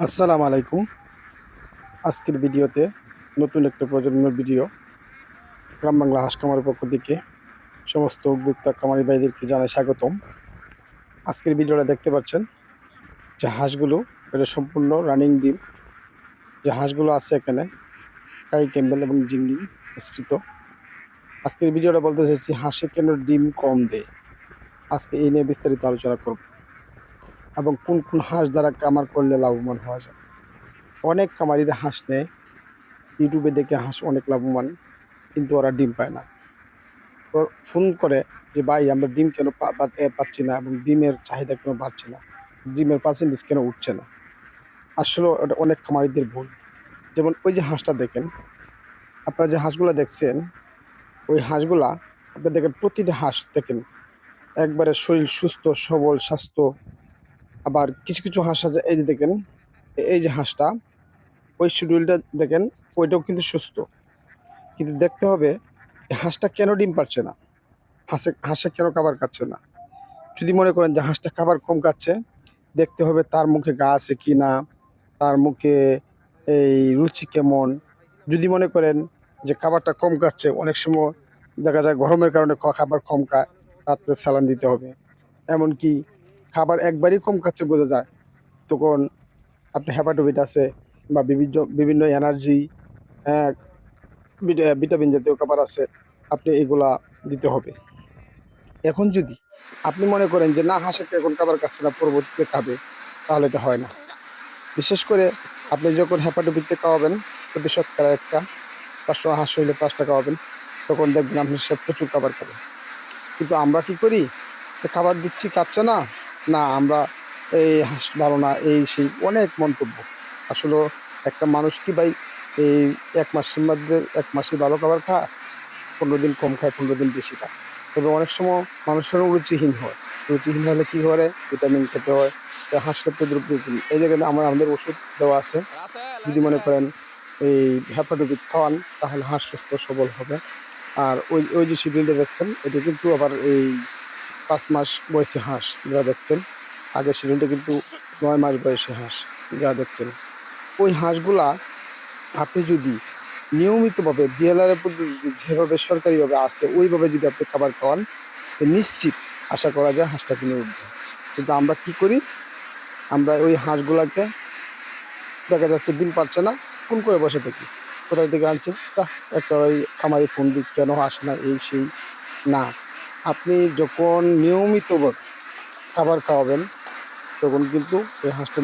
আসসালামু আলাইকুম। আজকের ভিডিওতে নতুন একটা প্রজন্মের ভিডিও। গ্রাম বাংলা হাঁস খামারের পক্ষ থেকে সমস্ত উদ্যোক্তা খামারি ভাইদেরকে জানাই স্বাগতম। আজকের ভিডিওটা দেখতে পাচ্ছেন যে হাঁসগুলো, এটা সম্পূর্ণ রানিং ডিম। যে হাঁসগুলো আছে এখানে, কাই ক্যাম্বেল এবং জিঙ্গিং মিশ্রিত। আজকের ভিডিওটা বলতে চাইছি হাঁসে কেন ডিম কম দেয়? আজকে এই নিয়ে বিস্তারিত আলোচনা করব। এবং কোন কোন হাঁস দ্বারা কামার করলে লাভবান হওয়া যায়? অনেক খামারিরা হাঁস নেয়। ইউটিউবে দেখে হাঁস অনেক লাভবান, কিন্তু ওরা ডিম পায় না। ফোন করে যে, ভাই, আমরা ডিম কেন পাচ্ছি না এবং ডিমের চাহিদা কেন বাড়ছে না? ডিমের পার্সেন্টেজ কেন উঠছে না? আসলে ওটা অনেক খামারিদের ভুল। যেমন ওই যে হাঁসটা দেখেন, আপনারা যে হাঁসগুলো দেখছেন, ওই হাঁসগুলা, আপনি দেখেন প্রতিটা হাঁস দেখেন, একবারে শরীর সুস্থ, সবল, স্বাস্থ্য আবার কিছু কিছু হাঁস আছে, এই যে দেখেন এই যে হাঁসটা, ওই শিডিউলটা দেখেন, ওইটাও কিন্তু সুস্থ। কিন্তু দেখতে হবে যে হাঁসটা কেন ডিম পাচ্ছে না? হাঁসে হাঁসে কেন খাবার খাচ্ছে না? যদি মনে করেন যে হাঁসটা খাবার কম খাচ্ছে, দেখতে হবে তার মুখে গা আছে কি না, তার মুখে এই রুচি কেমন। যদি মনে করেন যে খাবারটা কম খাচ্ছে, অনেক সময় দেখা যায় গরমের কারণে খাবার কম খায় রাত্রে স্যালান দিতে হবে। এমনকি খাবার একবারই কম খাচ্ছে বোঝা যায়। তখন আপনি হ্যাপাটোবিট আছে বা বিভিন্ন বিভিন্ন এনার্জি ভিটামিন জাতীয় খাবার আছে, আপনি এগুলা দিতে হবে। এখন যদি আপনি মনে করেন যে, না হাঁসে তো এখন খাবার খাচ্ছে না, পরবর্তীতে খাবে তাহলে তো হয় না। বিশেষ করে আপনি যখন হ্যাপাটোবিটে খাওয়াবেন প্রতি শতকরা একটা পাঁচশো হাঁস হইলে পাঁচটা খাওয়াবেন তখন দেখবেন আপনি সে প্রচুর খাবার খাবে কিন্তু আমরা কি করি? খাবার দিচ্ছি, খাচ্ছে না না, আমরা এই হাঁস, ভালো না, এই সেই অনেক মন্তব্য। আসলে একটা মানুষ কি ভাই এই এক মাসের মধ্যে এক মাসে ভালো খাবার খায়? পনেরো দিন কম খায়, পনেরো দিন বেশি খায়। তবে অনেক সময় মানুষেরও রুচিহীন হয়। রুচিহীন হলে কি করে ভিটামিন খেতে হয়, তো হাঁস খেতে দ্রব্য এই জায়গায় আমার, আমাদের ওষুধ দেওয়া আছে। যদি মনে করেন এই হ্যাপাটোপিক খাওয়ান, তাহলে হাঁস সুস্থ সবল হবে। আর ওই ওই যে শিডিউলটা দেখছেন, এটা কিন্তু আবার এই পাঁচ মাস বয়সী হাঁস যা দেখছেন। আগের শিডিউলটা কিন্তু নয় মাস বয়সী হাঁস যা দেখছেন। ওই হাঁসগুলা আপনি যদি নিয়মিতভাবে বিএলআর পদ্ধতিতে যেভাবে সরকারিভাবে আছে, ওইভাবে যদি আপনি খাবার খাওয়ান নিশ্চিত আশা করা যায় হাঁসটা কিনে উঠবে। কিন্তু আমরা কি করি? আমরা ওই হাঁসগুলাকে দেখা যাচ্ছে ডিম পাচ্ছে না, ফোন করে বসে থাকি। কোথায় থেকে আনছে একটা ওই খামারি ফোন দিক কেন আসে না এই, সেই? না। আপনি যখন নিয়মিত খাবার খাওয়াবেন তখন কিন্তু এই হাঁসটা